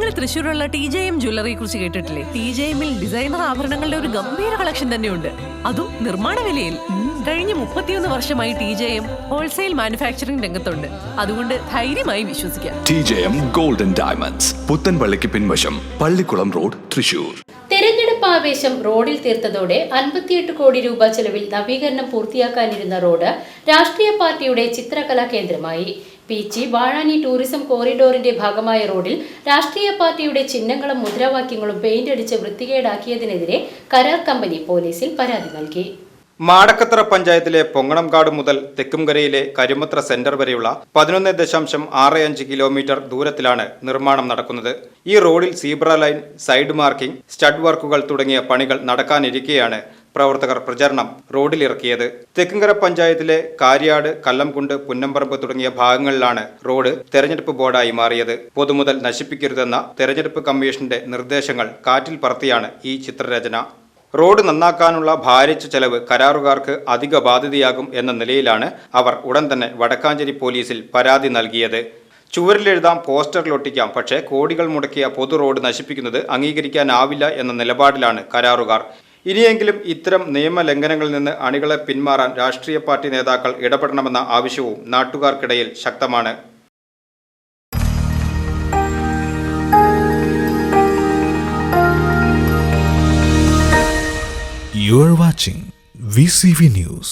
നിങ്ങൾ തൃശ്ശൂരുള്ള T J M ജ്വല്ലറിയെ കുറിച്ച് കേട്ടിട്ടില്ലേ? ടി ജെ എമ്മിൽ ഡിസൈനർ ആഭരണങ്ങളുടെ ഒരു ഗംഭീര കളക്ഷൻ തന്നെയുണ്ട്. അതും നിർമ്മാണ വിലയിൽ. കഴിഞ്ഞ മുപ്പത്തിയൊന്ന് വർഷമായി T J M wholesale manufacturing രംഗത്തുണ്ട്. അതുകൊണ്ട് ധൈര്യമായി വിശ്വസിക്കാം. T J M golden diamonds പുത്തൻപള്ളിക്ക് പിൻവശം പള്ളിക്കുളം റോഡ് തൃശൂർ തെരഞ്ഞെടുപ്പ് ആവേശം റോഡിൽ തീർത്തതോടെ അൻപത്തിയെട്ട് കോടി രൂപ ചെലവിൽ നവീകരണം പൂർത്തിയാക്കാനിരുന്ന റോഡ് രാഷ്ട്രീയ പാർട്ടിയുടെ ചിത്രകലാ കേന്ദ്രമായി. പീച്ചി വാഴാനി ടൂറിസം കോറിഡോറിന്റെ ഭാഗമായ റോഡിൽ രാഷ്ട്രീയ പാർട്ടിയുടെ ചിഹ്നങ്ങളും മുദ്രാവാക്യങ്ങളും പെയിന്റ് അടിച്ച് വൃത്തികേടാക്കിയതിനെതിരെ കരാർ കമ്പനി പോലീസിൽ പരാതി നൽകി. മാടക്കത്തറ പഞ്ചായത്തിലെ പൊങ്ങണംകാട് മുതൽ തെക്കുംകരയിലെ കരിമത്ര സെന്റർ വരെയുള്ള പതിനൊന്ന് ദശാംശം ആറ് അഞ്ച് കിലോമീറ്റർ ദൂരത്തിലാണ് നിർമ്മാണം നടക്കുന്നത്. ഈ റോഡിൽ zebra line side marking stud വർക്കുകൾ തുടങ്ങിയ പണികൾ നടക്കാനിരിക്കെയാണ് പ്രവർത്തകർ പ്രചരണം റോഡിലിറക്കിയത്. തെക്കുംകര പഞ്ചായത്തിലെ കാര്യാട് കല്ലംകുണ്ട് പുന്നമ്പറമ്പ് തുടങ്ങിയ ഭാഗങ്ങളിലാണ് റോഡ് തെരഞ്ഞെടുപ്പ് ബോർഡായി മാറിയത്. പൊതുമുതൽ നശിപ്പിക്കരുതെന്ന തെരഞ്ഞെടുപ്പ് കമ്മീഷന്റെ നിർദ്ദേശങ്ങൾ കാറ്റിൽ പറത്തിയാണ് ഈ ചിത്രരചന. റോഡ് നന്നാക്കാനുള്ള ഭാരിച്ച ചെലവ് കരാറുകാർക്ക് അധിക ബാധ്യതയാകും എന്ന നിലയിലാണ് അവർ ഉടൻ തന്നെ വടക്കാഞ്ചേരി പോലീസിൽ പരാതി നൽകിയത്. ചുവരിലെഴുതാം പോസ്റ്ററിലൊട്ടിക്കാം പക്ഷേ കോടികൾ മുടക്കിയ പൊതു റോഡ് നശിപ്പിക്കുന്നത് അംഗീകരിക്കാനാവില്ല എന്ന നിലപാടിലാണ് കരാറുകാർ. ഇനിയെങ്കിലും ഇത്തരം നിയമലംഘനങ്ങളിൽ നിന്ന് അണികളെ പിന്മാറാൻ രാഷ്ട്രീയ പാർട്ടി നേതാക്കൾ ഇടപെടണമെന്ന ആവശ്യവും നാട്ടുകാർക്കിടയിൽ ശക്തമാണ് You are watching VCV News.